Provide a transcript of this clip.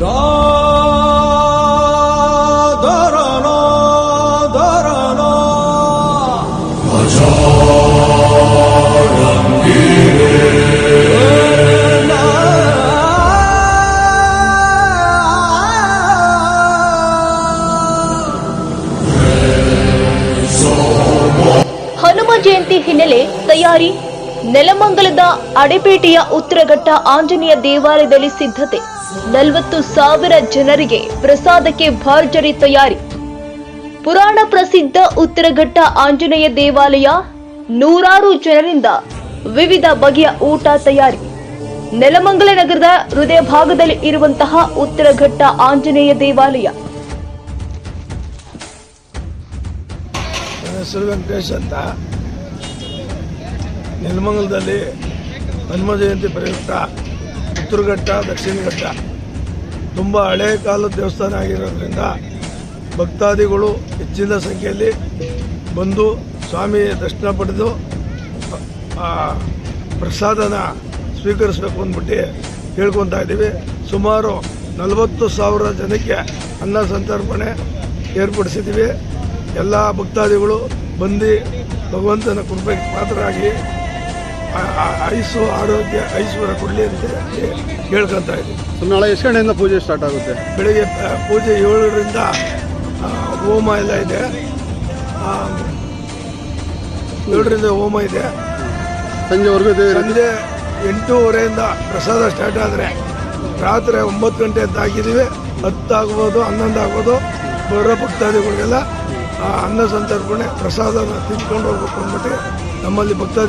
ಹನುಮ ಜಯಂತಿ ಹಿನ್ನೆಲೆ ತಯಾರಿ. ನೆಲಮಂಗಲದ ಅಡೆಪೇಟೆಯ ಉತ್ತರಘಟ್ಟ ಆಂಜನೇಯ ದೇವಾಲಯದಲ್ಲಿ ಸಿದ್ಧತೆ. ನಲವತ್ತು ಸಾವಿರ ಜನರಿಗೆ ಪ್ರಸಾದಕ್ಕೆ ಭರ್ಜರಿ ತಯಾರಿ. ಪುರಾಣ ಪ್ರಸಿದ್ಧ ಉತ್ತರಘಟ್ಟ ಆಂಜನೇಯ ದೇವಾಲಯ ನೂರಾರು ಜನರಿಂದ ವಿವಿಧ ಬಗೆಯ ಊಟ ತಯಾರಿ. ನೆಲಮಂಗಲ ನಗರದ ಹೃದಯ ಭಾಗದಲ್ಲಿ ಇರುವಂತಹ ಉತ್ತರಘಟ್ಟ ಆಂಜನೇಯ ದೇವಾಲಯ. ವೆಂಕಟೇಶ್ ಅಂತ. ನೆಲಮಂಗಲದಲ್ಲಿ ಹನುಮ ಜಯಂತಿ ಪ್ರಯುಕ್ತ ಉತ್ತರಘಟ್ಟ ದಕ್ಷಿಣ ಘಟ್ಟ. ತುಂಬ ಹಳೆ ಕಾಲದ ದೇವಸ್ಥಾನ ಆಗಿರೋದ್ರಿಂದ ಭಕ್ತಾದಿಗಳು ಹೆಚ್ಚಿನ ಸಂಖ್ಯೆಯಲ್ಲಿ ಬಂದು ಸ್ವಾಮಿ ದರ್ಶನ ಪಡೆದು ಪ್ರಸಾದನ ಸ್ವೀಕರಿಸಬೇಕು ಅಂದ್ಬಿಟ್ಟು ಕೇಳ್ಕೊತಾ ಇದ್ದೀವಿ. ಸುಮಾರು ನಲವತ್ತು ಸಾವಿರ ಜನಕ್ಕೆ ಅನ್ನ ಸಂತರ್ಪಣೆ ಏರ್ಪಡಿಸಿದ್ದೀವಿ. ಎಲ್ಲ ಭಕ್ತಾದಿಗಳು ಬಂದು ಭಗವಂತನ ಕೃಪೆಗೆ ಪಾತ್ರರಾಗಿ ಆಯುಸ್ಸು ಆರೋಗ್ಯ ಐಶ್ವರ್ಯ ಕೊಡಲಿ ಅಂತ ಹೇಳ್ಕೊತಾ ಇದ್ದೀವಿ ನಾಳೆ ಎಷ್ಟು ಗಂಟೆಯಿಂದ ಪೂಜೆ ಸ್ಟಾರ್ಟ್ ಆಗುತ್ತೆ? ಬೆಳಿಗ್ಗೆ ಪೂಜೆ ಏಳರಿಂದ ಹೋಮ ಎಲ್ಲ ಇದೆ. ಏಳರಿಂದ ಹೋಮ ಇದೆ. ಸಂಜೆವರೆಗೂ ಇದೆ ಸಂಜೆ ಎಂಟೂವರೆಯಿಂದ ಪ್ರಸಾದ ಸ್ಟಾರ್ಟ್ ಆದರೆ ರಾತ್ರಿ ಒಂಬತ್ತು ಗಂಟೆ ಅಂತ ಹಾಕಿದ್ದೀವಿ. ಹತ್ತು ಆಗ್ಬೋದು ಹನ್ನೊಂದು ಆಗ್ಬೋದು. ಬರೋ ಭಕ್ತಾದಿಗಳಿಗೆಲ್ಲ ಆ ಅನ್ನ ಸಂತರ್ಪಣೆ ಪ್ರಸಾದನ ತಿಂದ್ಕೊಂಡು ಹೋಗ್ಬೇಕು ಅಂದ್ಬಿಟ್ಟು ನಮ್ಮಲ್ಲಿ ಭಕ್ತಾದಿ